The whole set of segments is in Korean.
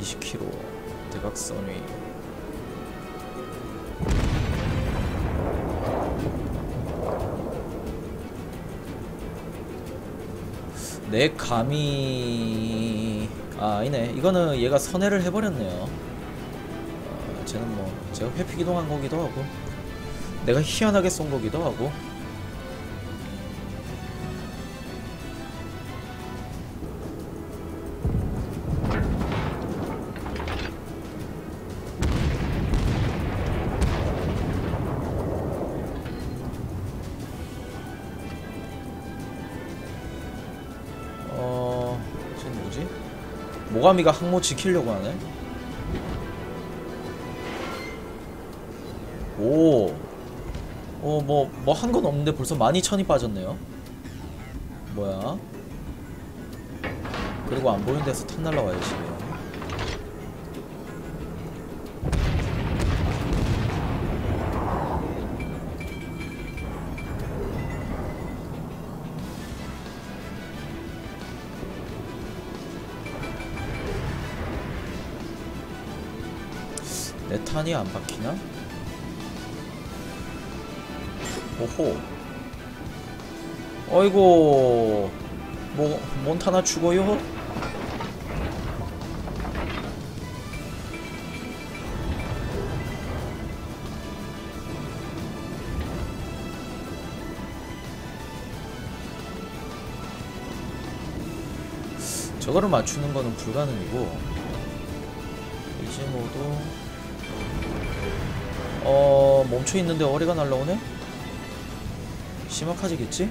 20km 대각선이 내 감이 아 아니네. 이거는 얘가 선회를 해버렸네요. 어, 쟤는 뭐 제가 회피 기동한 거기도 하고 내가 희한하게 쏜 거기도 하고 모가미가 항모 지키려고 하네? 오... 어, 뭐, 뭐 한 건 없는데 벌써 12,000이 빠졌네요. 뭐야? 그리고 안 보이는 데서 탄 날라와야지. 탄이 안 박히나? 오호 어이고 뭐 몬타나 죽어요? 저거를 맞추는 거는 불가능이고 이제 모두 어 멈춰 있는데 어리가 날라오네? 심각하지겠지?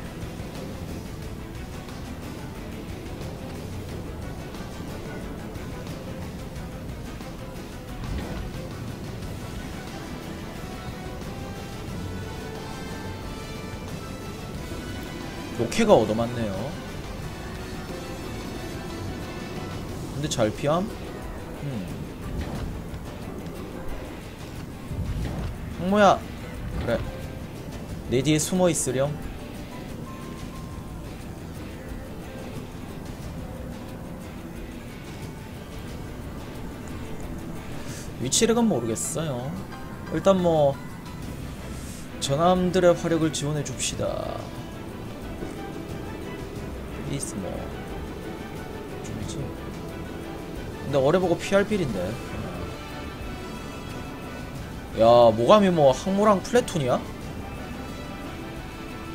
로케가 얻어맞네요 근데 잘 피함? 음. 홍모야. 그래. 내 뒤에 숨어 있으렴. 위치력은 모르겠어요. 일단 뭐 전함들의 화력을 지원해 줍시다. 이스 뭐 좀이지. 근데 어뢰 보고 피할 필인데 야 모감이 뭐 항모랑 플래툰이야?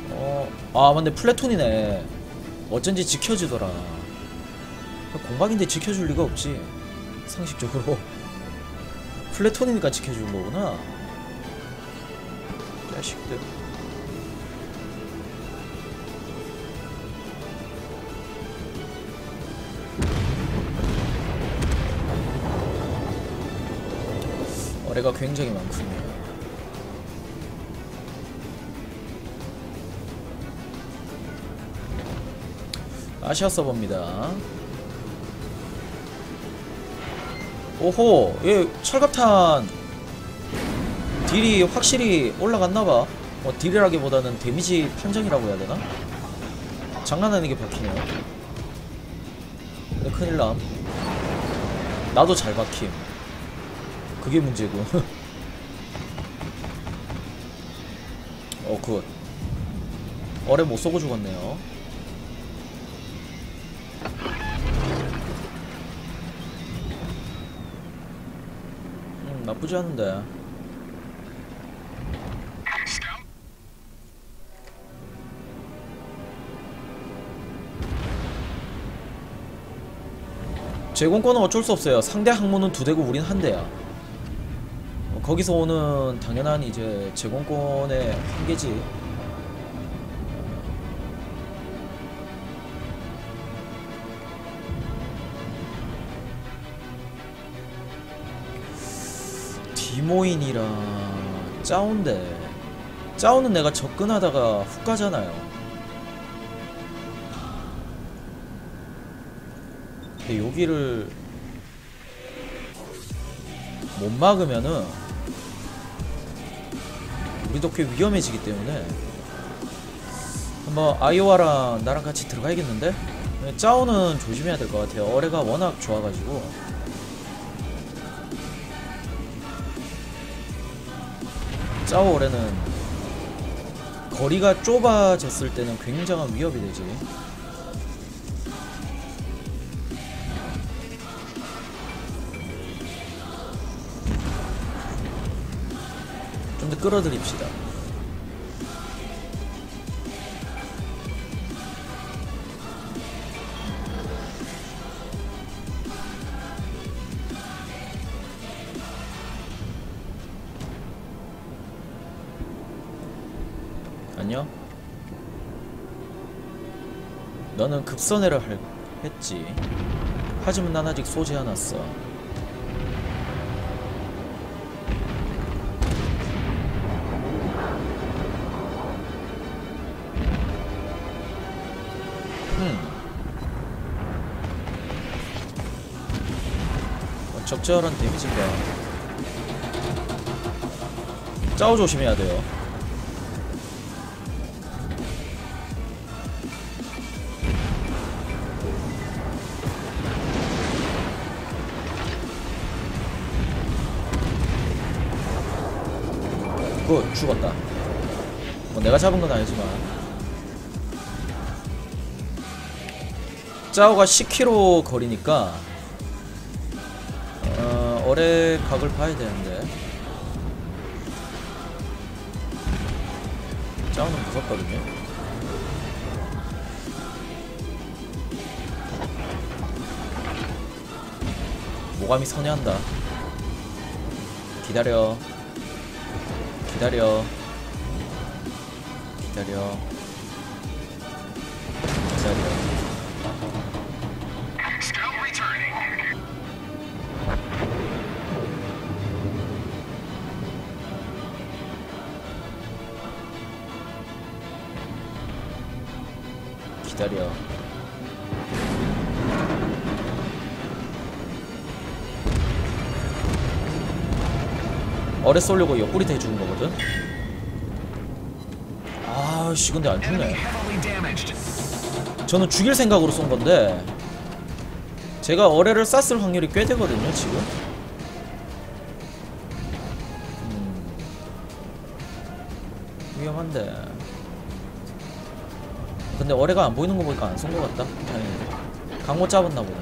어, 아 맞네. 플래툰이네. 어쩐지 지켜주더라. 공박인데 지켜줄 리가 없지. 상식적으로. 플래툰이니까 지켜준 거구나. 자식들 어뢰가 굉장히 많군요 아시아 서버입니다. 오호, 얘 철갑탄 딜이 확실히 올라갔나봐. 어, 딜이라기보다는 데미지 판정이라고 해야 되나? 장난 아니게 박히네요. 큰일남. 나도 잘 박힘. 그게 문제고. 어, 굿. 어뢰 못 쏘고 죽었네요. 음, 나쁘지 않은데. 제공권은 어쩔 수 없어요. 상대 항모는 두 대고 우린 한 대야. 어, 거기서 오는 당연한 이제 제공권의 한계지. 디모인이라 짜온데 짜오는 내가 접근하다가 훅 가잖아요. 근데 여기를 못 막으면은 우리도 꽤 위험해지기 때문에 한번 아이오와랑 나랑 같이 들어가야겠는데? 네, 짜오는 조심해야 될 것 같아요. 어뢰가 워낙 좋아가지고. 짜오 어뢰는 거리가 좁아졌을 때는 굉장한 위협이 되지. 끌어들입시다. 안녕. 너는 급선회를 할, 했지. 하지만 난 아직 쏘지 않았어. 적절한 데미지가 짜오 조심해야 돼요. 굿 죽었다. 뭐 내가 잡은 건 아니지만. 짜오가 10km 거리니까 어, 어뢰 각을 봐야 되는데. 짜오는 무섭거든요. 모감이 선회한다. 기다려. 기다려. 기다려 기다려. 어뢰 쏘려고 옆구리 대주는 거거든? 아씨 근데 안 죽네. 저는 죽일 생각으로 쏜 건데 제가 어뢰를 쐈을 확률이 꽤 되거든요 지금. 음, 위험한데 근데 어뢰가 안 보이는 거 보니까 안 쏜 거 같다. 다행히. 강모 잡았나 보네.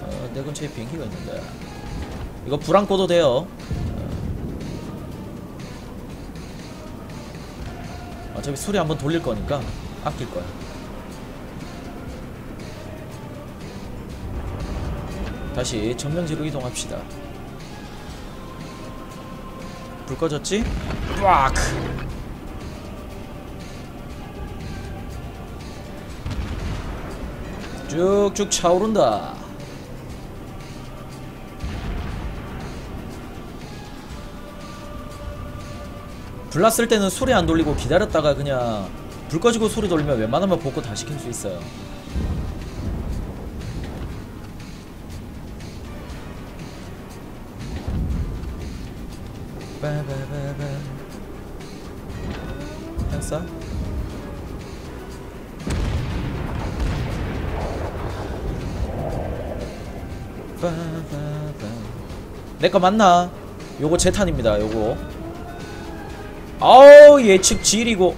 어, 내 근처에 비행기가 있는데. 이거 불 안 꺼도 돼요. 어차피 수리 한번 돌릴 거니까 아낄 거야. 다시 정면지로 이동합시다. 불 꺼졌지? 빡! 쭉쭉 차오른다. 불 났을 때는 소리 안 돌리고 기다렸다가 그냥 불 꺼지고 소리 돌리면 웬만하면 복구 다 시킬 수 있어요. 빠바바바. 향사? 내거 맞나? 요거 제탄입니다. 요거. 아우 예측 지리고.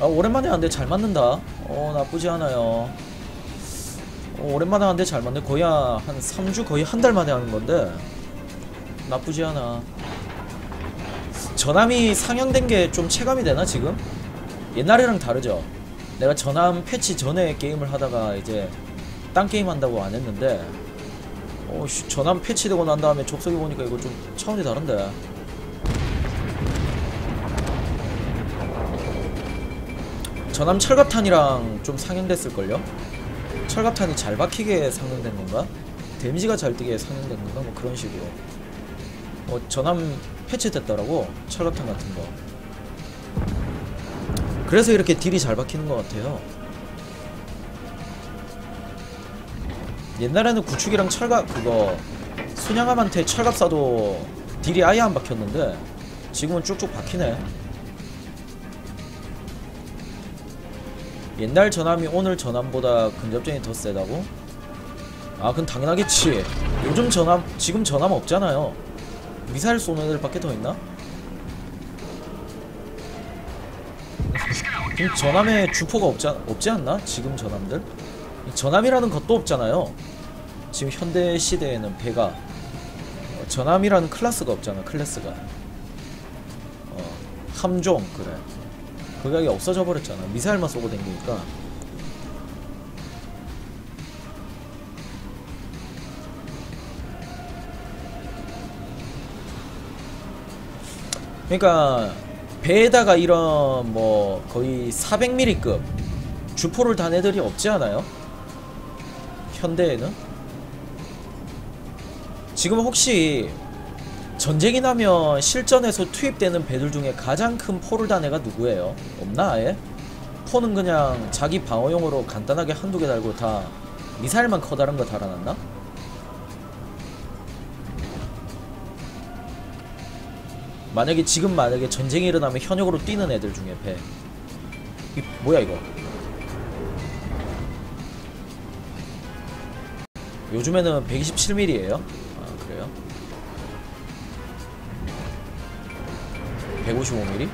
아 오랜만에 한대 잘 맞는다 어 나쁘지 않아요 어, 오랜만에 한대 잘 맞네 거의 한 3주 거의 한 달 만에 하는 건데 나쁘지 않아 전함이 상향된 게 좀 체감이 되나 지금? 옛날이랑 다르죠 내가 전함 패치 전에 게임을 하다가 이제 딴 게임 한다고 안 했는데 어 씨, 전함 패치되고 난 다음에 접속해 보니까 이거 좀 차원이 다른데 전함 철갑탄이랑 좀 상향됐을걸요? 철갑탄이 잘 박히게 상향된 건가? 데미지가 잘 뜨게 상향된 건가? 뭐 그런 식으로 어, 전함 패치됐더라고 철갑탄 같은 거. 그래서 이렇게 딜이 잘 박히는 것 같아요. 옛날에는 구축이랑 철갑 그거 순양함한테 철갑 쏴도 딜이 아예 안 박혔는데 지금은 쭉쭉 박히네. 옛날 전함이 오늘 전함보다 근접전이 더 세다고? 아 그건 당연하겠지. 요즘 전함 지금 전함 없잖아요 미사일 쏘는 애들밖에 더 있나? 지금 전함에 주포가 없지, 않- 없지 않나? 지금 전함들? 이 전함이라는 것도 없잖아요 지금 현대 시대에는 배가 어, 전함이라는 클래스가 없잖아 클래스가 어, 함종 그래 그게 없어져 버렸잖아 미사일만 쏘고 댕기니까 그러니까 배에다가 이런 뭐 거의 400mm급 주포를 단 애들이 없지 않아요? 현대에는? 지금 혹시 전쟁이 나면 실전에서 투입되는 배들 중에 가장 큰 포를 단 애가 누구예요? 없나 아예? 포는 그냥 자기 방어용으로 간단하게 한두 개 달고 다 미사일만 커다란 거 달아놨나? 만약에 지금 만약에 전쟁이 일어나면 현역으로 뛰는 애들 중에 배. 이 뭐야 이거? 요즘에는 127mm예요. 아 그래요? 155mm?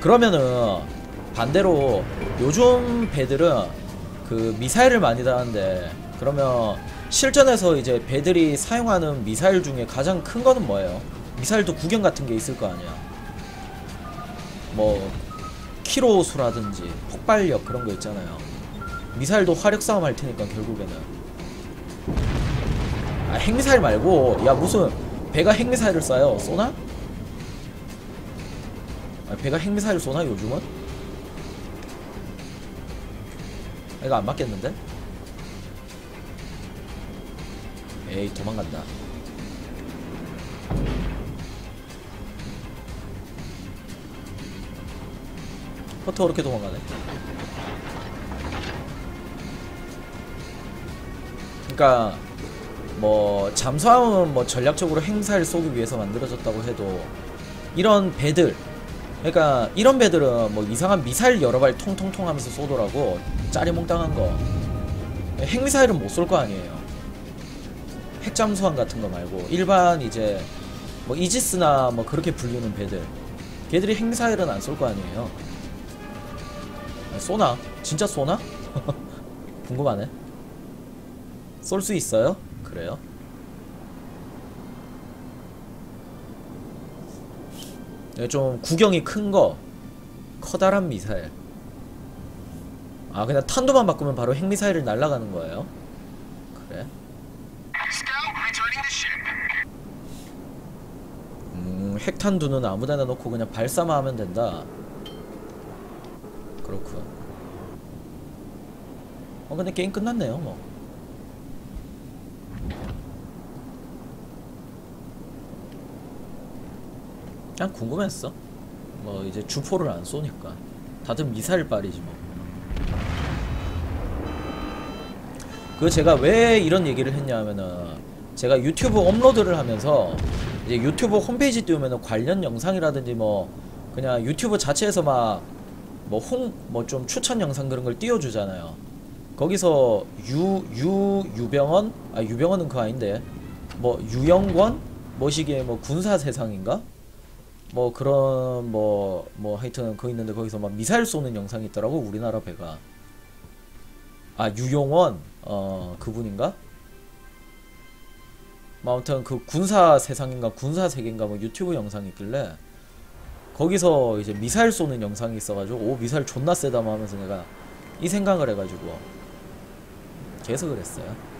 그러면은 반대로 요즘 배들은 그 미사일을 많이 다는데 그러면 실전에서 이제 배들이 사용하는 미사일 중에 가장 큰 거는 뭐예요? 미사일도 구경 같은 게 있을 거 아니야. 뭐 키로수라든지 폭발력 그런 거 있잖아요. 미사일도 화력 싸움 할 테니까 결국에는. 아 핵미사일 말고 야 무슨 배가 핵미사일을 쏴요? 쏘나? 아, 배가 핵미사일 쏘나 요즘은? 이거 안 맞겠는데? 에이 도망간다. 버터 그렇게 도망가네. 그러니까 뭐 잠수함은 뭐 전략적으로 행사를 쏘기 위해서 만들어졌다고 해도 이런 배들 그러니까 이런 배들은 뭐 이상한 미사일 여러 발 통통통 하면서 쏘더라고. 짜리몽땅한 거. 핵미사일은 못 쏠 거 아니에요. 핵잠수함 같은 거 말고 일반 이제 뭐 이지스나 뭐 그렇게 불리는 배들. 걔들이 핵미사일은 안 쏠 거 아니에요. 아, 쏘나? 진짜 쏘나? 궁금하네 쏠 수 있어요? 그래요? 네, 좀 구경이 큰 거 커다란 미사일 아 그냥 탄도만 바꾸면 바로 핵미사일을 날아가는 거예요? 그래? 음 핵탄두는 아무데나 놓고 그냥 발사만 하면 된다 그렇군 어 근데 게임 끝났네요 뭐. 그냥 궁금했어. 뭐 이제 주포를 안 쏘니까. 다들 미사일 빨이지 뭐. 그 제가 왜 이런 얘기를 했냐 하면은 제가 유튜브 업로드를 하면서 이제 유튜브 홈페이지 띄우면은 관련 영상이라든지 뭐 그냥 유튜브 자체에서 막 뭐 홍 뭐 좀 추천 영상 그런 걸 띄워주잖아요. 거기서 유 유 유병헌? 아 유병헌은 그거 아닌데. 뭐 유영권? 뭐시기에 뭐 군사 세상인가? 뭐 그런 뭐뭐 하여튼 그거 있는데 거기서 막 미사일 쏘는 영상이 있더라고 우리나라 배가. 아 유용원? 어 그분인가? 뭐 아무튼 그 군사 세상인가 군사 세계인가 뭐 유튜브 영상이 있길래 거기서 이제 미사일 쏘는 영상이 있어가지고 오 미사일 존나 세다 뭐 하면서 내가 이 생각을 해가지고 계속 그랬어요